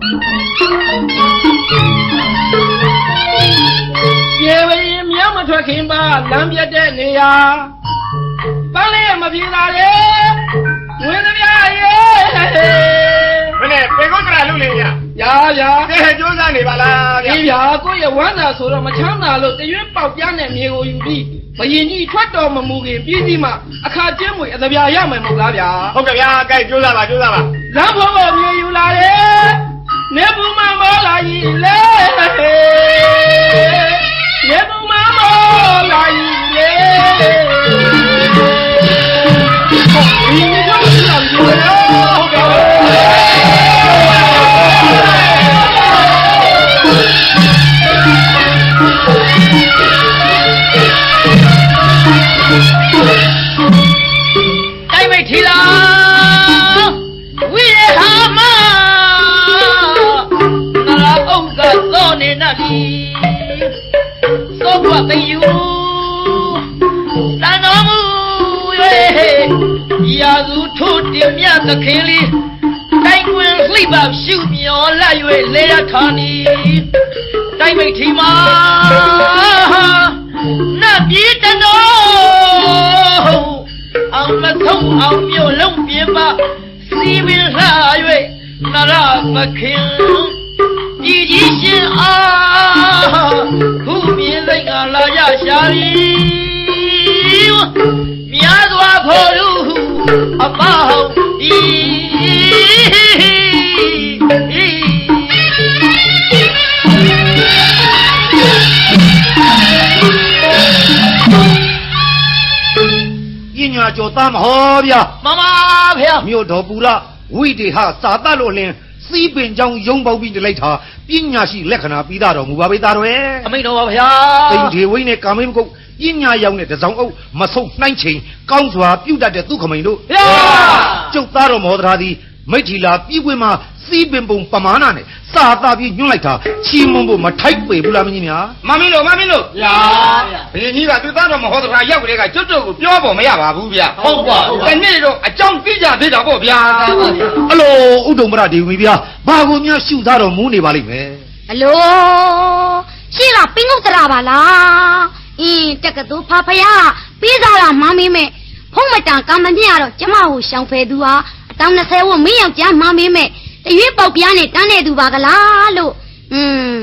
ပြေဝရင်မြောက်မထွက်ခင်ပါလမ်းပြတ်တဲ့နေရာပန်းလေးမပြေတာလေဝင်သမျှရေမနဲ့ပေကုတ်ကရာလူလေးညာရာရာကဲကြိုးစားနေပါလားဗျာဒီရာကိုယ့်ရဲ့ဝမ်းသာဆိုတော့မချမ်းသာလို့တရွေးပေါက်ပြားနဲ့မြေကိုယူပြီးဘယင်ကြီးထွက်တော်မမူခင်ပြည်စီမှအခါကျင်းမွေအသပြာရမယ်မဟုတ်လားဗျာဟုတ်ကဲ့ဗျာကဲကြိုးစားပါကြိုးစားပါလမ်းဖို့ကိုမြေယူလာတယ် နေဘူးမမောလာကြီးလေနေ သခင်လေးတိုင်းတွင်လှိပါရှုမျောလာ၍လေရထာနီတိုက်မိတ်ထီမာနတ်ပြည်တနောအောင်မဆုံးအောင်မြို့လုံးပြပစီပင်လှ၍နရပခင်ဒီကြီးရှင်အားခုမြင်လိုက်ကလာရရှာသည်မြားစွာဖို့လူ အပေါင်းဒီပညာကျော်သားမဟောဗျာမမဖေမြို့တော်ပူရဝိတေဟသာတလို့လင်းစီးပင်ကြောင်းယုံပေါက်ပြီးတလိုက်တာပညာရှိလက္ခဏာပြီးသားတော်မူပါပေသားတော်ရဲ့အမိန်တော်ပါဗျာတိန်ထေဝိနဲ့ကာမိမကုတ် ပညာရောက်တဲ့တစောင်းအုပ်မဆုံးနှိုင်းချိန်ကောင်းစွာပြုတ်တတ်တဲ့သူခမိန်တို့ဗျာကျုပ်သားတော်မောဒရာသည်မိထ္ထီလာပြည်ွေမှာစီးပင်ပုံပမာဏနဲ့စာသားပြီးညွှန်လိုက်တာချီးမွမ်းဖို့မထိုက်ပေဘူးလားမင်းကြီးများမမင်းတို့မမင်းတို့ဗျာဘယ်ကြီးကသူသားတော်မဟုတ်တာရောက်ကြတဲ့ကကျွတ်တို့ကိုပြောဖို့မရပါဘူးဗျာဟုတ်ပါဟုတ်ပါဒီနေ့တော့အကြောင်းပြကြသေးတာပေါ့ဗျာအလိုဥဒုံမရဒေဝီဗျာဘာကိုများရှုသားတော်မူနေပါလိမ့်မယ်အလိုရှင်းလားပင်ငုတ်တရာပါလားအင်းတက်ကတူဖာဖယားပေးစားတာမမေးမဲ့ဖုံးမတန်ကံမမြရတော့ကျမကိုရှောင်ဖယ်သူဟာအတောင်20ဝမင်းယောက်ျားမမေးမဲ့တရွေးပေါက်ပြားနဲ့တန်းနေသူပါကလားလို့อืม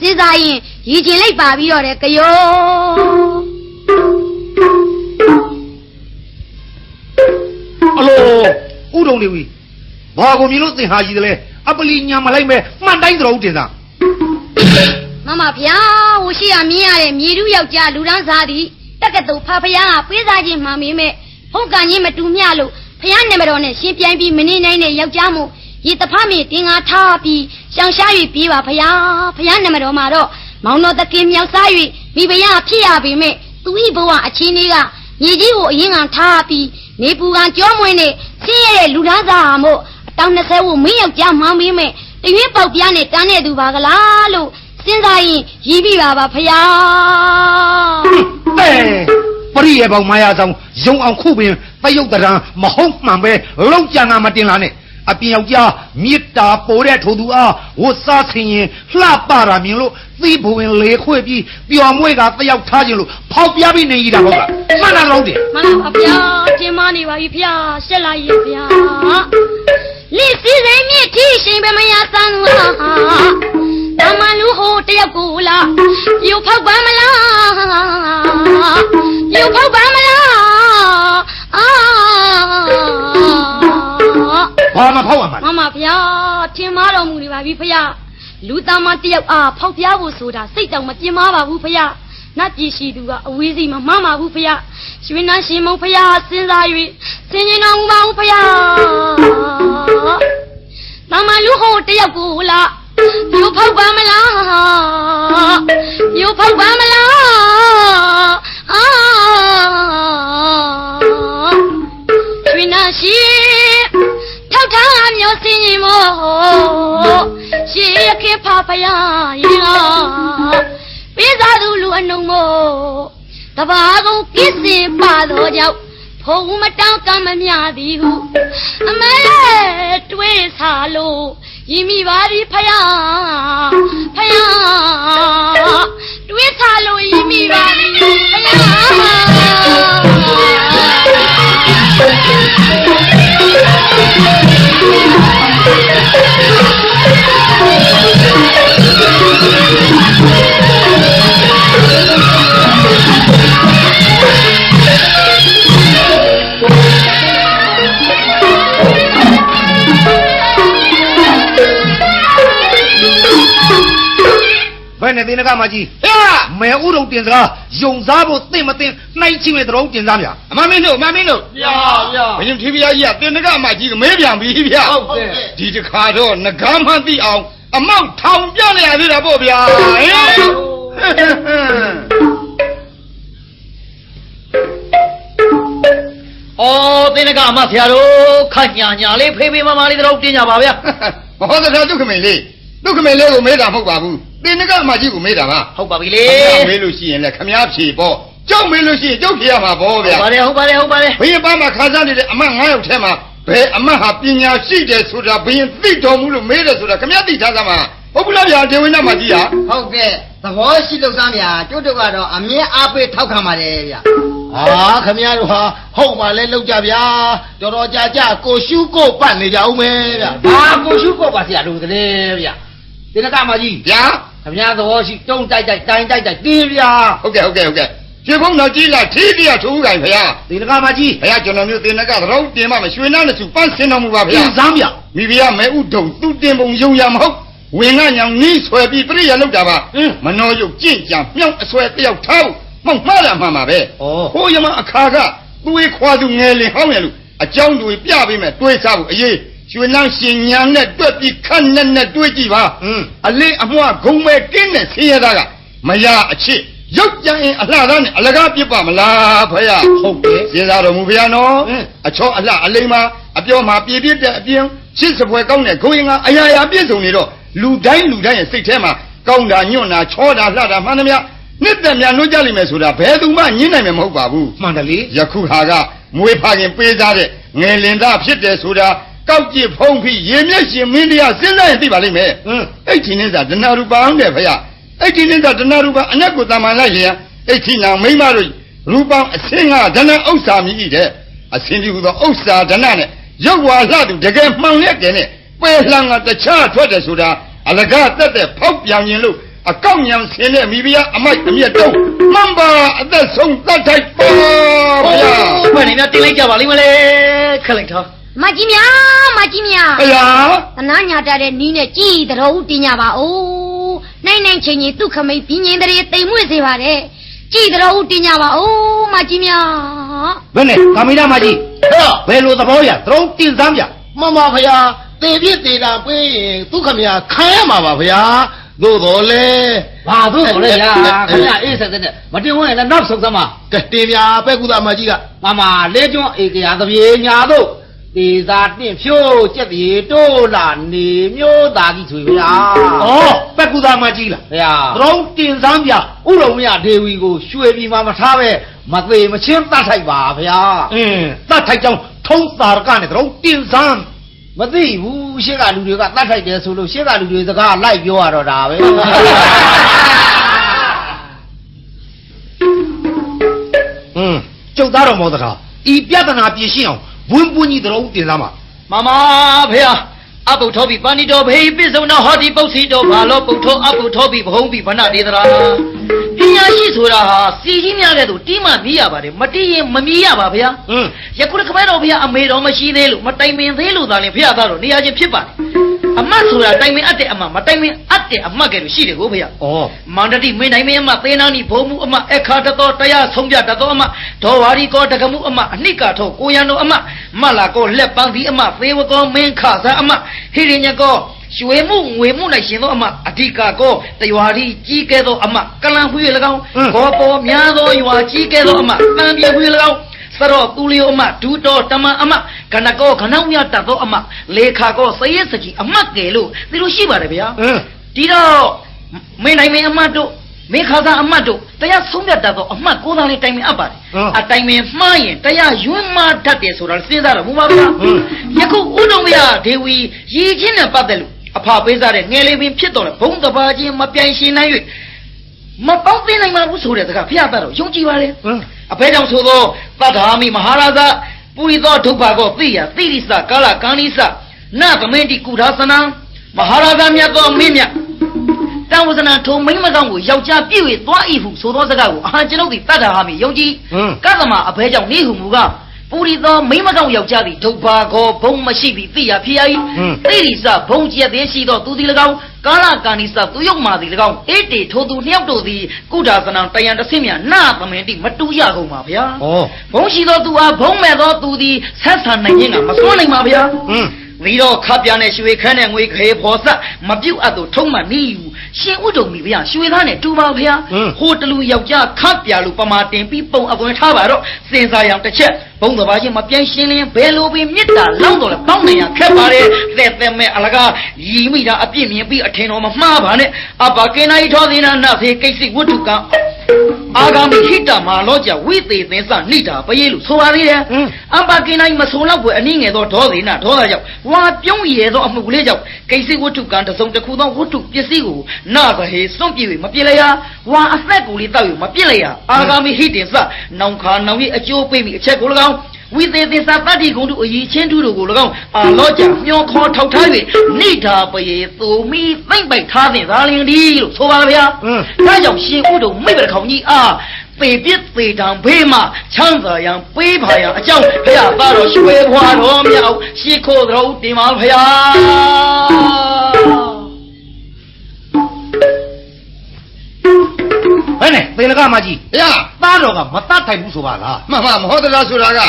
စဉ်းစားရင်ရည်ကျင်လိုက်ပါပြီးတော့တယ်ကယောအလိုဥဒုံဒေဝီဘာကိုမြင်လို့သင်ဟာကြီးတယ်လဲအပလီညာမလိုက်မဲ့မှန်တိုင်းတော်ဦးတင်သား မမဗျာဟိုရှိရမြင်ရတဲ့မြေတူးယောက်ျားလူဒန်းစားသည်တက်ကတူဖာဖယားကပေးစားခြင်းမှမေးမဲ့ဟုတ်ကန်ကြီးမတူမျှလို့ဖယားနာမတော်နဲ့ရှင်းပြိုင်ပြီးမနေနိုင်တဲ့ယောက်ျားမို့ရေတဖမေတင်ငါထားပြီးရှောင်ရှား၍ပြေးပါဖယားဖယားနာမတော်မှာတော့မောင်တော်တခင်မြောက်စား၍မိဖယားဖြစ်ရပေမဲ့သူဤဘဝအချင်းလေးကမြေကြီးကိုအရင်ကထားပြီးနေပူကကြောမွင်းနဲ့ဆင်းရဲတဲ့လူဒန်းစားဟာမို့အတောင်20ဝမင်းယောက်ျားမှောင်းပေးမဲ့တရွေးပေါက်ပြားနဲ့တန်းနေသူပါကလားလို့ စဉ်းစားရင်ရီးပြီပါပါဖယားတဲ့ပရိယေပေါင်မာယာဆောင်ယုံအောင်ခုပင်တယုတ်တရံမဟုတ်မှန်ပဲလုံးကြံကမတင်လာနဲ့အပြင်ယောက်ျားမေတ္တာပိုတဲ့ထိုသူအားဝတ်စားဆင်ရင်လှပတာမြင်လို့သီးဘဝင်လေခွေပြီးပျော်မွေးကတယောက်ထားခြင်းလို့ဖောက်ပြားပြီးနေကြီးတာဟုတ်လားမှန်တာတော့တယ်မလားပါဗျာကျင်းမနေပါပြီဖယားရှက်လိုက်ရဲ့ဖယားလိစီစိမ်မြစ်ထီရှင်ပဲမရသန်းလာ တမန်လူဟိုတယောက်ကိုလားယူဖောက်ပါမလားယူဖောက်ပါမလားအာဘာမှဖောက်ရမှာမလဲမဖျားထင်မားတော်မူနေပါပြီဖျားလူသားမတယောက်အားဖောက်ပြားဖို့ဆိုတာစိတ်တောင်မပြင်းမာပါဘူးဖျားနတ်ပြည်ရှိသူကအဝေးစီမမမဘူးဖျားရွှေနှန်းရှင်မုံဖျားစဉ်းစား၍စင်ကျင်တော်မူပါဦးဖျားမမလူဟိုတယောက်ကိုလား ယူဖောက်ပါမလားယူဖောက်ပါမလားအာရွှေနှန်းရှင်ထောက်ထားမျိုးစင်ကြီးမို့ရှေးရခေဖာဖယားရင်လားပေးစားသူလူအနုံမို့တဘာကုန်ကိစ္စပါတော့ကြောင့်ဖုံမတောင်းကမမြသည်ဟုအမဲတွေးစားလို့ ရင်းမိပါသည်ဖယား ဘယ်နဲ့တင်ကမကြီးဟဲ့မဲဥတုံတင်စကားယုံစားဖို့သိမသိနှိုင်းချိမဲ့တရုံးတင်စားမြာအမမင်းတို့အမမင်းတို့ဗျာဗျာဘယင်ထေးဖျားကြီးကတင်တကအမကြီးကမဲပြန်ပြီဗျာဟုတ်ကဲ့ဒီတခါတော့ငကားမှန်းသိအောင်အမောက်ထောင်ပြနေရသေးတာပေါ့ဗျာဟင်ဩသင်္ကအမဆရာတို့ခန့်ညာညာလေးဖေးဖေးမမလေးတော့တင်းကြပါဗျာမဟောတဲ့ဒုက္ခမင်းလေး ဒုက္ခမင်းလေးကိုမေးတာမဟုတ်ပါဘူးတင်တကအမကြီးကိုမေးတာပါဟုတ်ပါပြီလေခမရမေးလို့ရှိရင်လည်းခမရဖြေပေါ့ကြောက်မေးလို့ရှိရင်ကြောက်ဖြေရမှာပေါ့ဟုတ်ဗျာပါတယ်ဟုတ်ပါတယ်ဟုတ်ပါတယ်ဘယင်ပါမှာခါစားနေတဲ့အမတ်9ယောက်ထဲမှာဘယ်အမတ်ဟာပညာရှိတယ်ဆိုတာဘယင်သိတော်မူလို့မေးတယ်ဆိုတာခမရသိထားသမှာဟုတ်ဘူးလားဗျာဒေဝိနမကြီးဟာဟုတ်ကဲ့သဘောရှိလို့သားမြာကျုပ်တို့ကတော့အမြဲအားပေးထောက်ခံပါတယ်ဗျဟာခမရတို့ဟာဟုတ်ပါလဲလောက်ကြဗျာတော်တော်ကြာကြာကိုရှုကိုပတ်နေကြဦးမယ်ဗျာဘာကိုရှုကောပါဆရာတို့ကလေးဗျာ တင်ကမကြီးဗျာခင်ဗျားသဘောရှိတုံးတိုက်တိုက်တိုင်းတိုက်တိုက်တင်းဗျာဟုတ်ကဲ့ဟုတ်ကဲ့ဟုတ်ကဲ့ပြေဖုံးတော်ကြီးလာထီးပြထိုးကြိုင်ဗျာတင်ကမကြီးဘုရားကျွန်တော်မျိုးတင်နကသရောတင်မမရွှေနာနဲ့စုပန်းစင်တော်မူပါဗျာတင်စားမြာမိဖုရားမဲဥဒုံသူတင်ပုံယုံရမဟုတ်ဝင်ငါညောင်နီးဆွဲပြီးပြိယလောက်တာပါမနောယုတ်ကြင့်ကြံမြောက်အဆွဲတယောက်ထောက်မောက်မှားတာမှန်ပါပဲဩဟိုးရမအခါကသွေးခွာသူငယ်လင်ဟောင်းရလူအကြောင်းတွေပြပေးမယ်တွေးစားဖို့အရေး ရွှေလန်းရှင်ညာနဲ့တွက်ပြီးခက်နဲ့နဲ့တွေးကြည့်ပါอืมအလေးအမွှဂုံမဲကင်းတဲ့ဆင်းရဲသားကမရအချစ်ရုပ်ကြံရင်အလှသားနဲ့အလကားပြစ်ပါမလားဖယားဟုတ်ကဲ့စဉ်းစားတော်မူဖယားနော်ဟင်းအချောအလှအလိမ္မာအပြောမှာပြည့်ပြည့်တဲ့အပြင်ချစ်စပွဲကောင်းတဲ့ဂုံရင်ကအရာရာပြည့်စုံနေတော့လူတိုင်းလူတိုင်းရဲ့စိတ်ထဲမှာကောင်းတာညွန့်တာချောတာလှတာမှန်သမျှနှစ်သက်များနှုတ်ကြလိမ့်မယ်ဆိုတာဘယ်သူမှညင်းနိုင်မှာမဟုတ်ပါဘူးမှန်တယ်လေယခုဟာကမွေးဖခင်ပေးသားတဲ့ငယ်လင်သားဖြစ်တယ်ဆိုတာ ကောက်ကြည့်ဖုံးပြီးရေမျက်ရှင်မင်းတရားစဉ်းစားရင်သိပါလိမ့်မယ်อืมအဲ့ဒီနေ့သာဒနာရူပအောင်တယ်ဖရအဲ့ဒီနေ့သာဒနာရူပအနက်ကိုတမန်လိုက်ရင်အဲ့ဒီနာမိမတို့ရူပံအစင်းကဒနာဥစ္စာမြည်တဲ့အစင်းဒီဟူသောဥစ္စာဒနာနဲ့ရုပ်ဝါလှသူတကယ်မှန်လက်တယ်နဲ့ပဲလှန်ကတခြားထွက်တယ်ဆိုတာအလကားတက်တဲ့ဖောက်ပြန်ရင်လို့အကောက်ညံဆင်းတဲ့မိဖုရားအမိုက်အမျက်တော့မှန်ပါအသက်ဆုံးတတ်ထိုက်ပါဗျာဘယ်နေများတင်းလိုက်ကြပါလိမ့်မလဲခက်လိုက်တော့ မကြီးမြမကြီးမြဖယားသနာညာတတ်တဲ့နီးနဲ့ကြည်တတော်ဦးတင်ကြပါဦးနိုင်နိုင်ချင်းချင်းသူ့ခမိတ်ပြင်းရင်တရေတိမ်မွေ့စေပါတယ်ကြည်တတော်ဦးတင်ကြပါဦးမကြီးမြဘယ်နဲ့ကာမိနာမကြီးဟဲ့ဘယ်လိုသဘောရတရုံးတင်စားမြာမမဖယားတေပြစ်တေတာပေးရင်သူခမရခံရမှာပါဖယားသို့တော်လဲဘာတို့ဆိုလဲဗျာခင်ဗျာအေးဆက်တဲ့မတင်ဝင်လည်းနောက်ဆုံးသမားကဲတင်ပြပဲကုသမကြီးကမမလေးကျွန်းဧကရာသပြေညာတို့ တေသာတင့်ဖြိုးကြက်တီတိုးလာနေမျိုးသားကြီးဆိုဗျာဩပက်ကူသားမကြီးလားဗျာတရုံးတင်စားမြာဥရုံမြဒေဝီကိုရွှေပြည်မှာမထားပဲမသေးမချင်းတတ်ထိုက်ပါဗျာအင်းတတ်ထိုက်ကြောင်းထုံးသာရကနဲ့တရုံးတင်စားမသိဘူးရှေ့ကလူတွေကတတ်ထိုက်တယ်ဆိုလို့ရှေ့ကလူတွေစကားလိုက်ပြောရတော့တာပဲอืมကျုပ်သားတော်မောသတာဤပြဿနာပြရှင်းအောင် ဝင်းပွန်းကြီးတရုံးတင်စားမှာမမဖေဟာအပုထောပိပဏိတောဘေပိစုံနာဟောတိပုတ်စီတောဘာလောပုထောအပုထောပိဘဟုံပိဗဏဒေသရာပညာရှိဆိုတာဟာစီကြီးများတဲ့သူတီးမှမြည်ရပါတယ်မတီးရင်မမြည်ရပါဗျာอืมယခုခမဲတော်ဖေဟာအမေတော်မရှိသေးလို့မတိုင်ပင်သေးလို့သာလင်ဖေဟာသားတော်နေရာချင်းဖြစ်ပါတယ် အမတ်ဆိုတာတိုင်ပင်အပ်တဲ့အမတ်မတိုင်ပင်အပ်တဲ့အမတ်ကလေးရှိတယ်ကိုဖေဟာဩမန္တတိမင်းနိုင်မင်းအမသေနာနီဘုံမှုအမအခါတတော်တရားဆုံးပြတတော်အမဒေါ်ဝါရီကောတကမှုအမအနိကထောကိုရန်တော်အမမလာကောလက်ပန်းဒီအမသေဝကောမင်းခသာအမဟိရိညကောရွှေမှုငွေမှု၌ရှင်သောအမအဓိကကောတရွာရီကြီးကဲသောအမကလံဟွေ၎င်းကောပေါ်များသောရွာကြီးကဲသောအမတန်ပြေဟွေ၎င်း စရောသူလျောအမဒူတော်တမန်အမကနကောခနောင်မြတ်တတ်သောအမလေခါကောစရဲစကြီးအမကဲလို့ဒီလိုရှိပါတယ်ဗျာอืมဒီတော့မင်းနိုင်မင်းအမတ်တို့မင်းခါသာအမတ်တို့တရားဆုံးဖြတ်တတ်သောအမတ်ကိုယ်သားလေးတိုင်ပင်အပ်ပါတယ်ဟုတ်အတိုင်ပင်မှားရင်တရားယွန်းမတတ်တယ်ဆိုတာစဉ်းစားတော့မူပါဗျာဟုတ်ယခုဥဒုံမယဒေဝီရည်ချင်းနဲ့ပတ်သက်လို့အဖပေးစားတဲ့ငယ်လေးပင်ဖြစ်တော်လဲဘုံတပါချင်းမပြိုင်ရှင်နိုင်၍မပေါင်းသိနိုင်ပါဘူးဆိုတဲ့စကားဖျားတတ်တော့ယုံကြည်ပါလေဟမ် အဖေကြောင့်ဆိုသောသတ္ထာမိမဟာရာဇပုရိသောဒုက္ခကိုသိရသိရိစကာလကံလိစနသမင်းတိကုဒါသနံမဟာရာဇမြတ်သောမင်းမြတ်တံဝဇနာထုံမိမကောင်ကိုယောက်ျားပြည့်ဝသွား၏ဟုဆိုသောစကားကိုအာကျွန်ုပ်သည်တတ္ထာမိယုံကြည်ဟမ်ကသမအဖေကြောင့်နေဟုမူကား ပုရိသောမိမကောင်ယောက်ျားသည်ဒုက္ခကိုဘုံမရှိသည်သိရဖြစ်ရ၏သိရိစဘုံကျက်သေးရှိသောသူသည်၎င်းကာလကံလိစသူယုတ်မာသည်၎င်းအေတေထိုသူနှစ်ယောက်တို့သည်ကုဒါသနံတယံတဆင်းမြနသမင်းတိမတူရကုန်ပါဗျာဩဘုံရှိသောသူအားဘုံမဲ့သောသူသည်ဆက်ဆံနိုင်ခြင်းကမစွန့်နိုင်ပါဗျာ ဟမ်ဒီတော့ခပ်ပြားနဲ့ရွှေခမ်းနဲ့ငွေခေဖော်ဆက်မပြုတ်အပ်သူထုံးမှနီးယူရှင်ဥဒုံမီဗျာရွှေသားနဲ့တူပါဗျာဟိုတလူယောက်ျားခပ်ပြားလူပမာတင်ပြီးပုံအပွင့်ထားပါတော့စင်စားရအောင်တစ်ချက်ဘုံတဘာချင်းမပြိုင်ရှင်းလင်းဘယ်လိုပင်မြစ်တာလောက်တော့လဲပေါင်းနေရခက်ပါတယ်သက်သက်မဲ့အလကားရီမိတာအပြစ်မြင်ပြီးအထင်တော်မမှားပါနဲ့အဘကေနိုင်ထောသေးနာနဖေကိစ္စဝတ္ထုက အာဂမိဟိတမာလောကြဝိသေသင်္စနိတာပယေလို့ဆိုပါသေးတယ်အဘကေနိုင်မဆိုတော့ဘူးအနည်းငယ်သောဒေါသေနာဒေါသကြောင့်ဝါပြုံးရသောအမှုကလေးကြောင့်ကိစ္စဝတ္ထုကံတစ်စုံတစ်ခုသောဝတ္ထုပစ္စည်းကိုနာသဟေစွန့်ပြေ၍မပြစ်လိုက်ရဝါအသက်ကိုလေးတောက်၍မပြစ်လိုက်ရအာဂမိဟိတင်္စနောင်ခါနောင်၏အကျိုးပေးမိအချက်ကို၎င်း ဝိသေသင်္စတတ္တိဂုံတို့အည်ချင်းတူတို့ကို၎င်းအာလောကြမျောခေါ်ထောက်ထား၍နိတာပယေသူမိသိမ့်ပိုက်ထားတဲ့သာလင်ဒီလို့ဆိုပါဗျာဟမ်ဒါကြောင့်ရှင်ဥဒုံမိဘခေါင်ကြီးအားပေပြစ်ပေတံဘေးမှချမ်းသာရန်ပေးပါရန်အကြောင်းဘုရားသားတော်ရွှေဘွားတော်မြောက်ရှိခိုးတော်တင်ပါဘုရားဘယ်နဲ့သေလကမကြီးဗျာသားတော်ကမတတ်ထိုင်ဘူးဆိုပါလားမှန်မှန်မဟုတ်သလားဆိုတာက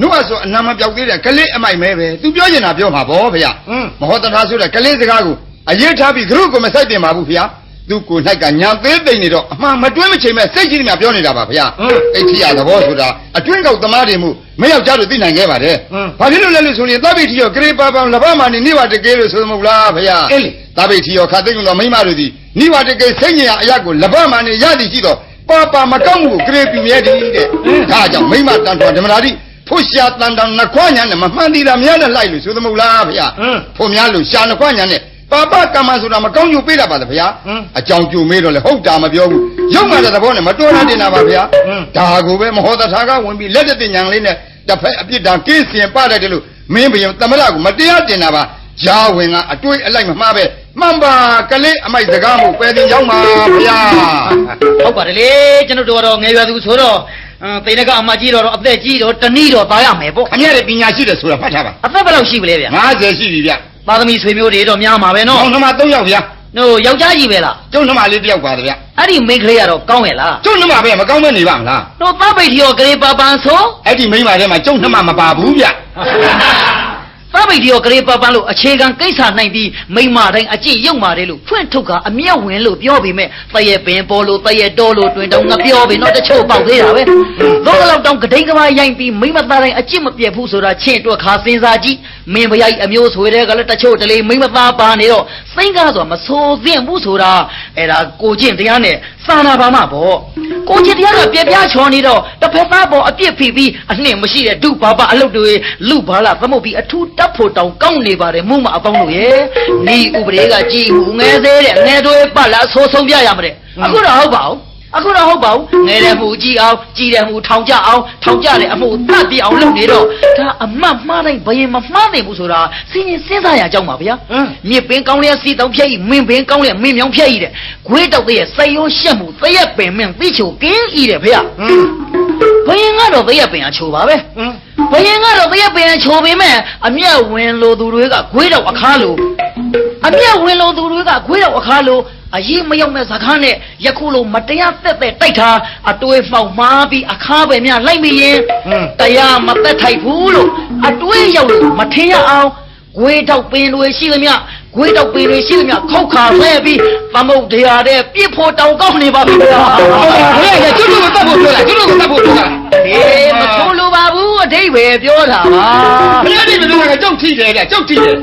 နှုတ်အဆိုအနာမပြောက်သေးတဲ့ကလေးအမိုက်မဲပဲသူပြောနေတာပြောမှာဗောဗျာဟမ်မဟုတ်သလားဆိုတဲ့ကလေးစကားကိုအရေးထားပြီးဂရုကိုမစိုက်တင်ပါဘူးဗျာသူကို၌ကညာသေးသိမ့်နေတော့အမှန်မတွင်းမချိန်မဲ့စိတ်ကြီးနေမှာပြောနေတာပါဗျာဟမ်အိတ်ထီရသဘောဆိုတာအတွင်းကောက်သမားတွေမှုမယောက်ျားတို့သိနိုင်ခဲ့ပါတယ်ဟမ်ဘာဖြစ်လို့လဲလို့ဆိုရင်သဗ္ဗိထီရောဂရေပါပံလဘမာနေနိဝတကေလို့ဆိုမဟုတ်လားဗျာအေးလေသဗ္ဗိထီရောခတ်သိကုံတော်မိမတို့သည်နိဝတကေစိတ်ညင်အရာကိုလဘမာနေရသည်ရှိတော့ပါပါမကောက်မှုကိုဂရေပြမြဲတည်တဲ့ဒါကြောင့်မိမတန်တော်ဓမ္မရာတိ ဖို့ရှာတန်တန်နှခွညာနဲ့မမှန်သေးတာများနဲ့လိုက်လို့ဆိုသမဟုတ်လားဗျာဟမ်ဖို့များလို့ရှာနှခွညာနဲ့ပါပကမ္မဆိုတာမကောင်းကျိုးပေးတာပါဗျာဟမ်အကြောင်းကျိုးမေးတော့လေဟုတ်တာမပြောဘူးရုပ်မှတဲ့သဘောနဲ့မတော်ရတင်တာပါဗျာဟမ်ဒါကိုပဲမဟောတထာကဝင်ပြီးလက်တဲ့ညာလေးနဲ့တစ်ဖက်အပြစ်ဒဏ်ကင်းစင်ပတတ်တယ်လို့မင်းဘယံသမရကိုမတရားတင်တာပါဂျာဝင်ကအတွေးအလိုက်မမှားပဲမှန်ပါကလေးအမိုက်စကားမှုပယ်တင်ရောက်မှာဗျာဟုတ်ပါတယ်လေကျွန်တော်တို့ကတော့ငယ်ရွယ်သူဆိုတော့ အင်းတိတ်တကအမကြီးတော့တော့အသက်ကြီးတော့တနည်းတော့သားရမယ်ပေါ့ခမရတဲ့ပညာရှိတယ်ဆိုတာဖတ်ထားပါအသက်ဘယ်လောက်ရှိပလဲဗျာ50ရှိပြီဗျသားသမီးဆွေမျိုးတွေတော့များမှာပဲနော်။ကျောင်းနှမ3ယောက်ဗျာတို့ယောက်ျားကြီးပဲလား။ကျောင်းနှမလေးတစ်ယောက်ပါတယ်ဗျအဲ့ဒီမိန်းကလေးကတော့ကောင်းရဲ့လား။ကျောင်းနှမပဲမကောင်းမနေပါမလားတို့သဗ္ဗိတ်တီရောကလေးပါပန်ဆို။အဲ့ဒီမိန်းမထဲမှာကျောင်းနှမမပါဘူးဗျ သဗ္ဗိတ်တီရောကလေးပါပန်လို့အခြေခံကိစ္စနိုင်ပြီးမိန်းမတိုင်းအကျင့်ရုပ်မာတယ်လို့ဖွင့်ထုတ်ကအမျက်ဝင်လို့ပြောပေမဲ့တ ye ပင်ပေါ်လို့တ ye တော်လို့တွင်တောင်ငပြောပေတော့တချို့ပေါက်သေးတာပဲသောကလောက်တောင်ဂဒိန်ကမာရိုက်ပြီးမိန်းမသားတိုင်းအကျင့်မပြတ်ဘူးဆိုတာချင်းတွက်ခါစဉ်းစားကြည့်မင်းဘရိုက်အမျိုးဆွေတဲ့ကလည်းတချို့တလေမိန်းမသားပါနေတော့စိတ်ကားဆိုမဆိုးသင့်ဘူးဆိုတာအဲ့ဒါကိုကျင့်တရားနဲ့စာနာပါမှာပေါ့ ကိုကျင့်တရားကပြပြချော်နေတော့တစ်ဖက်သားပေါ်အပြစ်ဖိပြီးအနှင့်မရှိတဲ့ဒုဘာဘအလုတ်တွေလူဘာလာသမုတ်ပြီးအထူးတတ်ဖို့တောင်ကောင်းနေပါတယ်မှုမအပေါင်းလို့ရဲ့ဤဥပဒေကကြည်မှုငယ်သေးတဲ့ငယ်တွေပတ်လာဆိုးဆုံးပြရမှာတဲ့အခုတော့ဟုတ်ပါဘူး အခုတော့ဟုတ်ပါဘူးငယ်တဲ့မှုကြည်အောင်ကြည်တဲ့မှုထောင်ကြအောင်ထောင်ကြတဲ့အမှုတတ်ပြအောင်လုပ်နေတော့ဒါအမတ်မှားတိုင်းဘယင်မမှားနိုင်ဘူးဆိုတာစဉ်းရင်စဉ်းစားရကြောင်းပါဗျာဟမ်မြစ်ပင်ကောင်းလျက်စီတောင်ဖြဲ့ဤမင်းပင်ကောင်းလျက်မင်းမြောင်ဖြဲ့ဤတဲ့ခွေးတောက်တဲ့စိတ်ရိုးရှက်မှုသရက်ပင်မင်းသိချိုကင်းဤတဲ့ဖေရဟမ်ဘယင်ကတော့သရက်ပင်အချိုပါပဲဟမ်ဘယင်ကတော့သရက်ပင်အချိုပေမဲ့အမျက်ဝင်လိုသူတွေကခွေးတောက်အခါလိုအမျက်ဝင်လိုသူတွေကခွေးတောက်အခါလို အရေးမရောက်တဲ့ဇကားနဲ့ယခုလိုမတရားတက်တဲ့တိုက်ထားအတွေးဖောက်မှားပြီးအခါပဲများလိုက်မိရင်ဟမ်တရားမသက်ထိုက်ဘူးလို့အတွေးရောက်လို့မထင်ရအောင်ဂွေးတောက်ပင်တွေရှိသမျှဂွေးတောက်ပင်တွေရှိသမျှခောက်ခါဆဲပြီးသမုတ်တရားတဲ့ပြစ်ဖို့တောင်ကောက်နေပါပြီဗျာ။ဘယ်ရကျွတ်တို့ကိုတတ်ဖို့ပြောတာကျွတ်တို့ကိုတတ်ဖို့ပြောတာအေးမဆိုးလိုပါဘူးအတိတ်ပဲပြောတာပါ။ဘယ်ရည်မလို့ကကြောက်ထိတယ်တဲ့ကြောက်ထိတယ်